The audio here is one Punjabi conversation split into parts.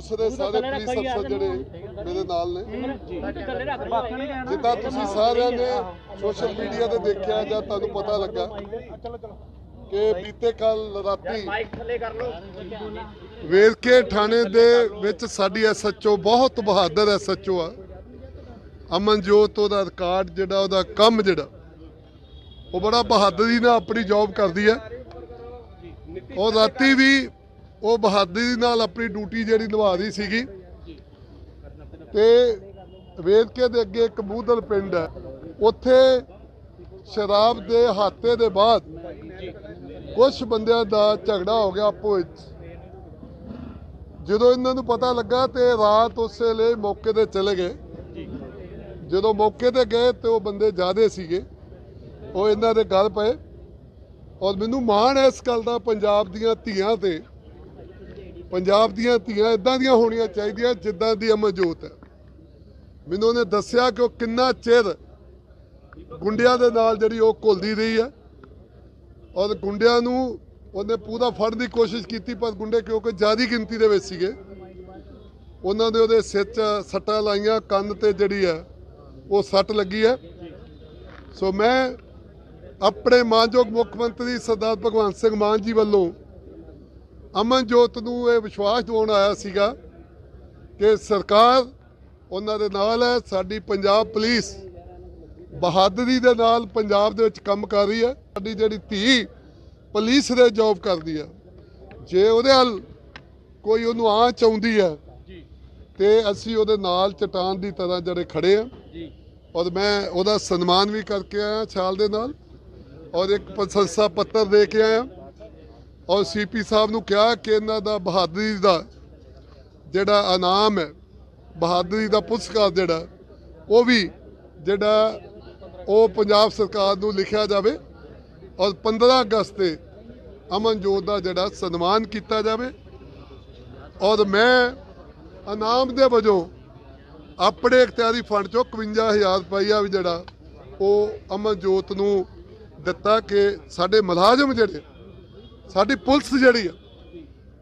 ਪੁਲਿਸ ਦੇ ਸਾਰੇ ਪੁਲਿਸ ਅਫਸਰ ਜਿਹੜੇ ਮੇਰੇ ਨਾਲ ਨੇ। ਜਿੱਦਾਂ ਤੁਸੀਂ ਸਾਰਿਆਂ ਨੇ ਸੋਸ਼ਲ ਮੀਡੀਆ ਤੇ ਦੇਖਿਆ ਜਾਂ ਤੁਹਾਨੂੰ ਪਤਾ ਲੱਗਾ ਕਿ ਬੀਤੇ ਕੱਲ ਰਾਤੀ ਵੇਰਕੇ ਥਾਣੇ ਦੇ ਵਿੱਚ ਸਾਡੀ ਐਸਐਚਓ ਬਹੁਤ ਬਹਾਦਰ ਐਸਐਚਓ ਆ। ਅਮਨਜੋਤ ਉਹਦਾ ਰਿਕਾਰਡ ਜਿਹੜਾ ਉਹਦਾ ਕੰਮ ਜਿਹੜਾ ਉਹ ਬੜਾ ਬਹਾਦਰੀ ਨਾਲ ਆਪਣੀ ਜੌਬ ਕਰਦੀ ਹੈ। ਉਹ ਰਾਤੀ ਵੀ ਉਹ ਬਹਾਦਰੀ ਨਾਲ ਆਪਣੀ ਡਿਊਟੀ ਜਿਹੜੀ ਨਿਭਾ ਰਹੀ ਸੀਗੀ। ਤੇ ਵੇਦਕੇ ਦੇ ਅੱਗੇ ਕਬੂਦਲ ਪਿੰਡ ਹੈ। ਉੱਥੇ ਸ਼ਰਾਬ ਦੇ ਹਾਤੇ ਦੇ ਬਾਅਦ ਕੁਝ ਬੰਦਿਆਂ ਦਾ ਝਗੜਾ ਹੋ ਗਿਆ ਆਪੋ ਵਿੱਚ। ਜਦੋਂ ਇਹਨਾਂ ਨੂੰ ਪਤਾ ਲੱਗਾ ਤੇ ਰਾਤ ਉਸੇ ਲਈ ਮੌਕੇ ਤੇ ਚਲੇ ਗਏ। ਜਦੋਂ ਮੌਕੇ ਤੇ ਗਏ ਤੇ ਉਹ ਬੰਦੇ ਜ਼ਿਆਦੇ ਸੀਗੇ। ਉਹ ਇਹਨਾਂ ਦੇ ਗੱਲ ਪਏ। ਔਰ ਮੈਨੂੰ ਮਾਣ ਹੈ ਇਸ ਗੱਲ ਦਾ ਪੰਜਾਬ ਦੀਆਂ ਧੀਆਂ ਤੇ। ਪੰਜਾਬ ਦੀਆਂ ਧੀਆਂ ਇਦਾਂ ਦੀਆਂ ਹੋਣੀਆਂ ਚਾਹੀਦੀਆਂ ਜਿੱਦਾਂ ਦੀ ਅਮਰਜੋਤ ਹੈ। ਮੈਨੂੰ ਉਹਨੇ ਦੱਸਿਆ ਕਿ ਉਹ ਕਿੰਨਾ ਚਿਰ ਗੁੰਡਿਆਂ ਦੇ ਨਾਲ ਜਿਹੜੀ ਉਹ ਘੁਲਦੀ ਰਹੀ ਹੈ ਔਰ ਗੁੰਡਿਆਂ ਨੂੰ ਉਹਨੇ ਪੂਰਾ ਫੜਨ ਦੀ ਕੋਸ਼ਿਸ਼ ਕੀਤੀ, ਪਰ ਗੁੰਡੇ ਕਿਉਂਕਿ ਜ਼ਿਆਦੀ ਗਿਣਤੀ ਦੇ ਵਿੱਚ ਸੀਗੇ, ਉਹਨਾਂ ਨੇ ਉਹਦੇ ਸਿਰ 'ਚ ਸੱਟਾਂ ਲਾਈਆਂ, ਕੰਨ ਤੇ ਜਿਹੜੀ ਹੈ ਉਹ ਸੱਟ ਲੱਗੀ ਹੈ। ਸੋ ਮੈਂ ਆਪਣੇ ਮਾਨਯੋਗ ਮੁੱਖ ਮੰਤਰੀ ਸਰਦਾਰ ਭਗਵੰਤ ਸਿੰਘ ਮਾਨ ਜੀ ਵੱਲੋਂ ਅਮਨਜੋਤ ਨੂੰ ਇਹ ਵਿਸ਼ਵਾਸ ਦਿਵਾਉਣ ਆਇਆ ਸੀਗਾ ਕਿ ਸਰਕਾਰ ਉਹਨਾਂ ਦੇ ਨਾਲ ਹੈ ਸਾਡੀ ਪੰਜਾਬ ਪੁਲਿਸ ਬਹਾਦਰੀ ਦੇ ਨਾਲ ਪੰਜਾਬ ਦੇ ਵਿੱਚ ਕੰਮ ਕਰ ਰਹੀ ਹੈ। ਸਾਡੀ ਜਿਹੜੀ ਧੀ ਪੁਲਿਸ ਦੇ ਜੌਬ ਕਰਦੀ ਹੈ। ਜੇ ਉਹਦੇ ਹੱਲ ਕੋਈ ਉਹਨੂੰ ਆ ਚਾਹੁੰਦੀ ਹੈ ਤੇ ਅਸੀਂ ਉਹਦੇ ਨਾਲ ਚਟਾਨ ਦੀ ਤਰ੍ਹਾਂ ਜਿਹੜੇ ਖੜੇ ਆ ਔਰ ਮੈਂ ਉਹਦਾ ਸਨਮਾਨ ਵੀ ਕਰਕੇ ਆਇਆ ਛਾਲ ਦੇ ਨਾਲ ਔਰ ਇੱਕ ਪ੍ਰਸ਼ੰਸਾ ਪੱਤਰ ਦੇ ਕੇ ਆਇਆ। ਔਰ ਸੀਪੀ ਸਾਹਿਬ ਨੂੰ ਕਿਹਾ ਕਿ ਇਹਨਾਂ ਦਾ ਬਹਾਦਰੀ ਦਾ ਜਿਹੜਾ ਇਨਾਮ ਹੈ, ਬਹਾਦਰੀ ਦਾ ਪੁਰਸਕਾਰ ਜਿਹੜਾ, ਉਹ ਵੀ ਜਿਹੜਾ ਉਹ ਪੰਜਾਬ ਸਰਕਾਰ ਨੂੰ ਲਿਖਿਆ ਜਾਵੇ ਔਰ 15 ਅਗਸਤ ਤੇ ਅਮਨਜੋਤ ਦਾ ਜਿਹੜਾ ਸਨਮਾਨ ਕੀਤਾ ਜਾਵੇ। ਔਰ ਮੈਂ ਇਨਾਮ ਦੇ ਵਜੋਂ ਆਪਣੇ ਇਖਤਿਆਰੀ ਫੰਡ ਚੋਂ 51000 ਰੁਪਈਆ ਵੀ ਜਿਹੜਾ ਉਹ ਅਮਨਜੋਤ ਨੂੰ ਦਿੱਤਾ ਕਿ ਸਾਡੇ ਮੁਲਾਜ਼ਮ ਜਿਹੜੇ ਸਾਡੀ ਪੁਲਿਸ ਜਿਹੜੀ ਆ,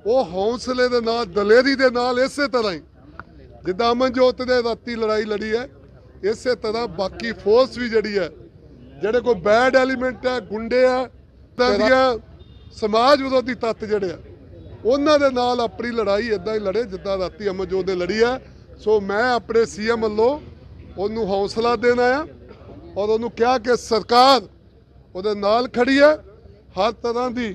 ਉਹ ਹੌਸਲੇ ਦੇ ਨਾਲ, ਦਲੇਰੀ ਦੇ ਨਾਲ ਇਸੇ ਤਰ੍ਹਾਂ ਹੀ, ਜਿੱਦਾਂ ਅਮਨਜੋਤ ਨੇ ਰਾਤੀ ਲੜਾਈ ਲੜੀ ਹੈ, ਇਸੇ ਤਰ੍ਹਾਂ ਬਾਕੀ ਫੋਰਸ ਵੀ ਜਿਹੜੀ ਹੈ, ਜਿਹੜੇ ਕੋਈ ਬੈਡ ਐਲੀਮੈਂਟ ਹੈ, ਗੁੰਡੇ ਆ, ਤਾਂ ਸਮਾਜ ਵਿਰੋਧੀ ਤੱਤ ਜਿਹੜੇ ਆ, ਉਹਨਾਂ ਦੇ ਨਾਲ ਆਪਣੀ ਲੜਾਈ ਇਦਾਂ ਹੀ ਲੜੇ, ਜਿੱਦਾਂ ਰਾਤੀ ਅਮਨਜੋਤ ਨੇ ਲੜੀ ਹੈ। ਸੋ ਮੈਂ ਆਪਣੇ ਸੀਐਮ ਵੱਲੋਂ ਉਹਨੂੰ ਹੌਸਲਾ ਦੇਣਾ ਆ ਔਰ ਉਹਨੂੰ ਕਿਹਾ ਕਿ ਸਰਕਾਰ ਉਹਦੇ ਨਾਲ ਖੜੀ ਹੈ। ਹਰ ਤਰ੍ਹਾਂ ਦੀ